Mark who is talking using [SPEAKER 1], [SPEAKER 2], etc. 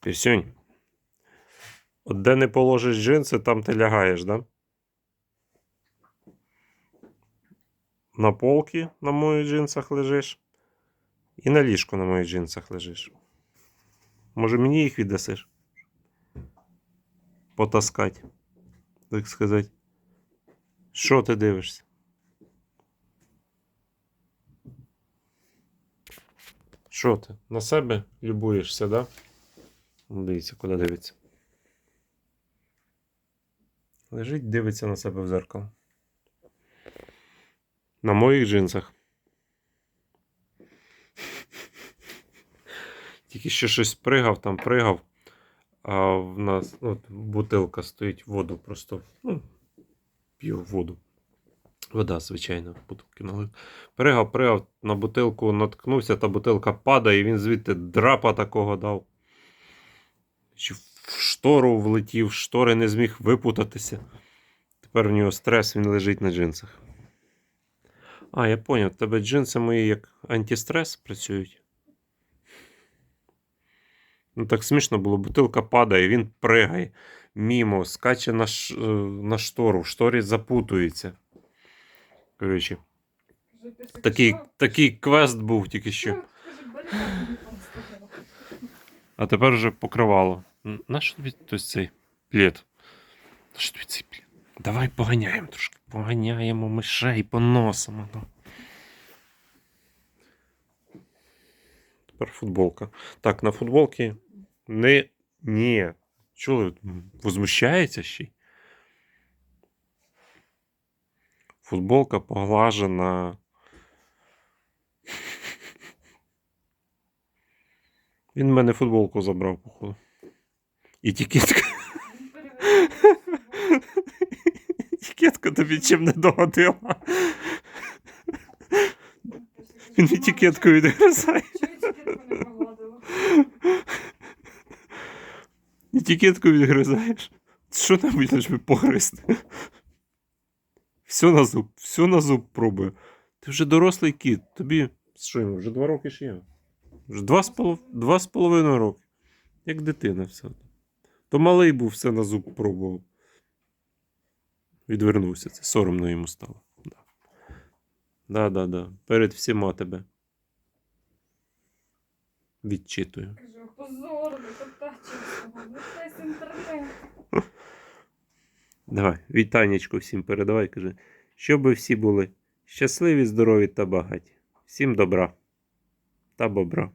[SPEAKER 1] Пісюнь. От де не положиш джинси, там ти лягаєш, да? На полки на моїх джинсах лежиш. І на ліжку на моїх джинсах лежиш. Може мені їх віддасиш? Потаскать. Так сказати. Що ти дивишся? Що ти? На себе любуєшся, да? Ну, Дивіться, куди дивиться. Лежить, дивиться на себе в зеркало. На моїх джинсах. Тільки ще щось пригав, там пригав. А в нас от, бутилка стоїть воду просто. Ну, п'ю воду. Вода, звичайно, бутилки налив. Пригав, пригав, на бутилку наткнувся, та бутилка падає, і він звідти драпа такого дав. Чи в штору влетів, штори не зміг випутатися. Тепер в нього стрес, він лежить на джинсах. А, я поняв, тебе джинси мої як антистрес працюють. Ну так смішно було, бутилка падає, він пригає мімо, скаче на, ш... е, на штору, в шторі запутується. Коротше, такий, такий квест був тільки що. А тепер вже покривало. Нащо тобі ось цей плід? Нащо тобі цей плід? Давай поганяємо трошки. Поганяємо мишей, поносимо. Ну. Тепер футболка. Так, на футболці не. Ні. Чули? Возмущається ще. й. Футболка поглажена. Він в мене футболку забрав, походу. І тікетка. Тікетка тобі чим не догодила. Він етикетку відгризає.
[SPEAKER 2] Етикетку
[SPEAKER 1] відгризаєш. Що лиш би погризти. Все на зуб, все на зуб пробує. Ти вже дорослий кіт. Тобі що йому, вже два роки ще є. Вже два з, полов... два з половиною роки. Як дитина все. То малий був все на зуб пробував. Відвернувся. Це соромно йому стало. Да. Да, да, да. Перед всіма тебе. Відчитую.
[SPEAKER 2] Кажу, позор, потачився. Ну, весь інтернет.
[SPEAKER 1] Давай, вітанечко всім передавай, каже, щоби всі були щасливі, здорові та багаті. Всім добра та бобра.